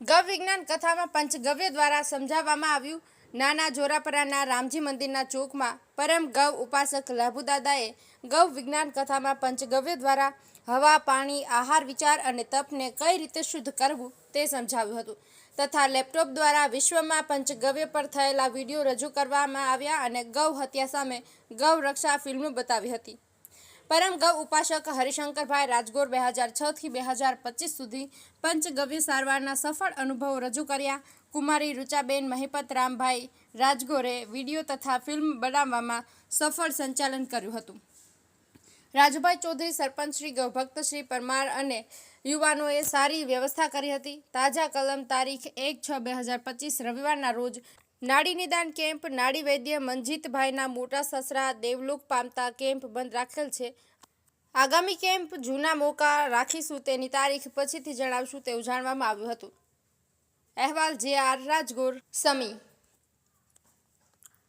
ગૌ વિજ્ઞાન કથામાં પંચગવ્ય દ્વારા સમજાવવામાં આવ્યું. નાના જોરાપરાના રામજી મંદિરના ચોકમાં પરમ ગૌ ઉપાસક લાભુદાદાએ ગૌ વિજ્ઞાન કથામાં પંચગવ્ય દ્વારા હવા, પાણી, આહાર, વિચાર અને તપને કઈ રીતે શુદ્ધ કરવું તે સમજાવ્યું હતું. તથા લેપટોપ દ્વારા વિશ્વમાં પંચગવ્ય પર થયેલા વીડિયો રજૂ કરવામાં આવ્યા અને ગૌ હત્યા સામે ગૌ રક્ષા ફિલ્મ બતાવી હતી. પરમ ગૌ ઉપાસક હરિશંકરભાઈ રાજગોર બે હજાર છથી બે હજાર પચીસ સુધી પંચગવ્ય સારવારના સફળ અનુભવો રજૂ કર્યા. કુમારી રૂચાબેન, મહિપત રામભાઈ રાજગોરે વીડિયો તથા ફિલ્મ બનાવવામાં સફળ સંચાલન કર્યું હતું. રાજુભાઈ ચૌધરી, સરપંચ શ્રી ગૌભક્ત શ્રી પરમાર અને યુવાનોએ સારી વ્યવસ્થા કરી હતી. તાજા કલમ તારીખ એક છ બે હજાર પચીસ રવિવારના રોજ નાડી નિદાન કેમ્પ, નાડી વૈદ્ય મનજીતભાઈના મોટા સસરા, દેવલોક પામતા કેમ્પ બંધ રાખેલ છે. આગામી કેમ્પ જૂના મોકા રાખીશું તેની તારીખ પછીથી જણાવશું તેવું જાણવામાં આવ્યું હતું. અહેવાલ જે આર રાજગોર, સમી.